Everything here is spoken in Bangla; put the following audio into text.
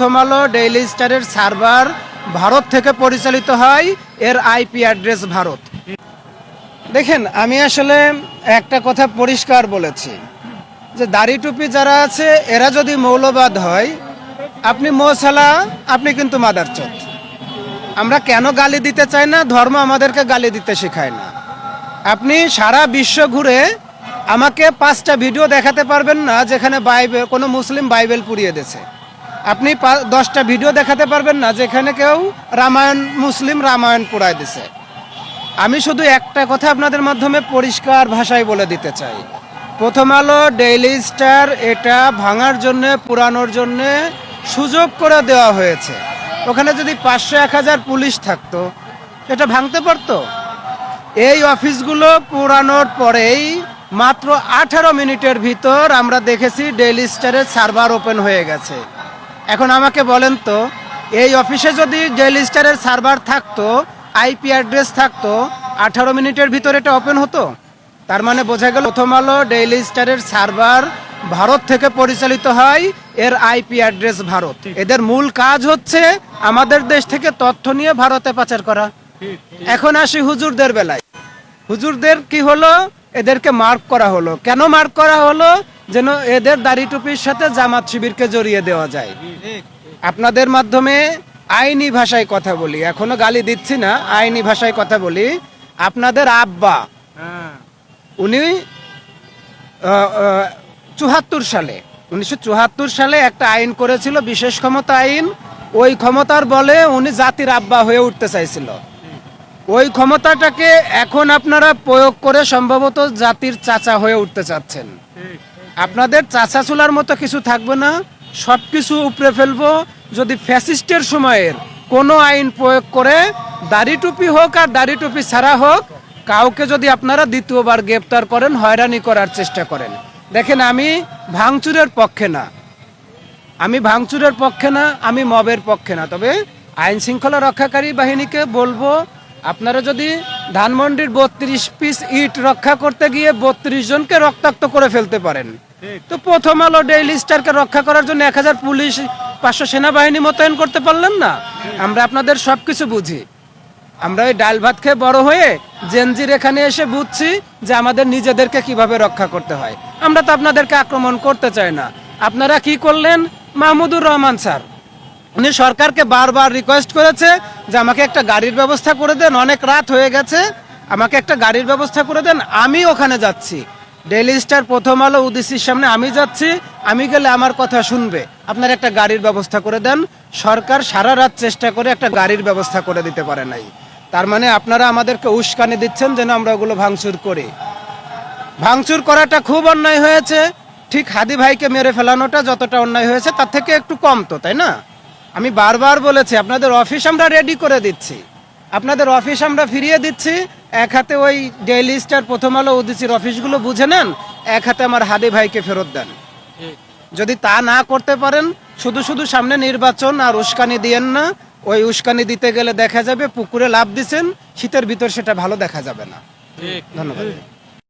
প্রথম আলো ডেইলি স্টারের সার্ভার ভারত থেকে পরিচালিত হয়। এর আইপি অ্যাড্রেস ভারত। দেখেন, আমি আসলে একটা কথা পরিষ্কার বলেছি। যে দাড়ি টুপি যারা আছে, এরা যদি মৌলবাদ হয়, আপনি মোসালা, আপনি কিন্তু মাদারচোদ। আমরা কেন গালি দিতে চাই না? ধর্ম আমাদেরকে গালি দিতে শেখায় না। আপনি সারা বিশ্ব ঘুরে আমাকে পাঁচটা ভিডিও দেখাতে পারবেন না, যেখানে বাইবেল কোনো মুসলিম বাইবেল পুড়িয়ে দিয়েছে। আপনি দশটা ভিডিও দেখাতে পারবেন না, যেখানে কেউ রামায়ণ, মুসলিম রামায়ণ পুড়ায় দিছে। আমি শুধু একটা কথা আপনাদের মাধ্যমে পরিষ্কার ভাষায় বলে দিতে চাই। প্রথম আলো ডেইলি স্টার এটা ভাঙার জন্য, পুরানোর জন্য সুযোগ করে দেওয়া হয়েছে। ওখানে যদি পাঁচশো এক হাজার পুলিশ থাকতো এটা ভাঙতে পারতো? এই অফিসগুলো পুরানোর পরেই মাত্র আঠারো মিনিটের ভিতর আমরা দেখেছি ডেইলি স্টারের সার্ভার ওপেন হয়ে গেছে। আমাকে বলেন তো এই অফিসে যদি ডেইলি স্টারের সার্ভার থাকতো আইপি অ্যাড্রেস থাকতো আঠারো মিনিটের ভিতরে এটা ওপেন হতো? তার মানে বোঝা গেল প্রথম আলো ডেইলি স্টারের সার্ভার ভারত থেকে পরিচালিত হয় এর আইপি অ্যাড্রেস ভারত। এদের মূল কাজ হচ্ছে আমাদের দেশ থেকে তথ্য নিয়ে ভারতে পাচার করা। এখন আসি হুজুরদের বেলায়। হুজুরদের কি হলো? এদেরকে মার্ক করা হলো। কেন মার্ক করা হলো? যেন এদের দাড়ি টুপির সাথে জামাত শিবিরকে জড়িয়ে দেওয়া যায়। আপনাদের মাধ্যমে আইনি ভাষায় কথা বলি। এখনও গালি দিচ্ছি না, আইনি ভাষায় কথা বলি। আপনাদের আব্বা, উনি চুহাত্তর সালে, উনিশশো সালে একটা আইন করেছিল, বিশেষ ক্ষমতা আইন। ওই ক্ষমতার বলে উনি জাতির আব্বা হয়ে উঠতে চাইছিল। ওই ক্ষমতাটাকে এখন আপনারা প্রয়োগ করে সম্ভবত জাতির চাচা হয়ে উঠতে চাচ্ছেন। আপনাদের চাচা চুলার মতো কিছু থাকবে না সব কিছু উপরে ফেলব। যদি ফ্যাসিস্টের সময়ের কোনো আইন প্রয়োগ করে, দাড়ি টুপি হোক আর দাড়ি টুপি ছাড়া হোক, কাউকে যদি আপনারা দ্বিতীয়বার গ্রেপ্তার করেন, হয়রানি করার চেষ্টা করেন। দেখেন, আমি ভাঙচুরের পক্ষে না। আমি ভাঙচুরের পক্ষে না, আমি মবের পক্ষে না। তবে আইন শৃঙ্খলা রক্ষাকারী বাহিনীকে বলব আপনারা যদি ধানমন্ডির বত্রিশ পিস ইট রক্ষা করতে গিয়ে বত্রিশ জনকে রক্তাক্ত করে ফেলতে পারেন। তো প্রথম আলো ডেইলি স্টারকে রক্ষা করার জন্য এক হাজার পুলিশ পাঁচশো সেনাবাহিনী মোতায়েন করতে পারলেন না? আমরা আপনাদের সব কিছু বুঝি। আমরা ওই ডাল ভাত খেয়ে বড় হয়ে জেনজির এখানে এসে বুঝছি যে আমাদের নিজেদেরকে কীভাবে রক্ষা করতে হয়। আমরা তো আপনাদেরকে আক্রমণ করতে চাই না। আপনারা কি করলেন? মাহমুদুর রহমান স্যার উনি সরকারকে বারবার রিকোয়েস্ট করেছে যে আমাকে একটা গাড়ির ব্যবস্থা করে দেন, অনেক রাত হয়ে গেছে, আমাকে একটা গাড়ির ব্যবস্থা করে দেন, আমি ওখানে যাচ্ছি। ডেলি স্টার প্রথম আলো উদিসির সামনে আমি যাচ্ছি, আমি গেলে আমার কথা শুনবে। আপনার একটা গাড়ির ব্যবস্থা করে দেন, সরকার সারা রাত চেষ্টা করে একটা গাড়ির ব্যবস্থা করে দিতে পারে নাই। তার মানে আপনারা আমাদেরকে উস্কানি দিচ্ছেন যেন আমরা ওগুলো ভাঙচুর করি। ভাঙচুর করাটা খুব অন্যায় হয়েছে, ঠিক হাদি ভাইকে মেরে ফেলানোটা যতটা অন্যায় হয়েছে, তার থেকে একটু কম তো, তাই না? আমি বারবার বলেছি আপনাদের অফিস আমরা রেডি করে দিচ্ছি। আপনাদের অফিস আমরা ফিরিয়ে দিচ্ছি। এক হাতে ওই ডেইলি স্টার প্রথম আলো উদিচির অফিসগুলো বুঝে নেন এক হাতে আমার হাদি ভাইকে ফেরত দেন। যদি তা না করতে পারেন শুধু শুধু সামনে নির্বাচন আর উস্কানি দিয়েন না ওই উস্কানি দিতে গেলে দেখা যাবে পুকুরে লাভ দিচ্ছেন শীতের ভিতর সেটা ভালো দেখা যাবে না। ধন্যবাদ।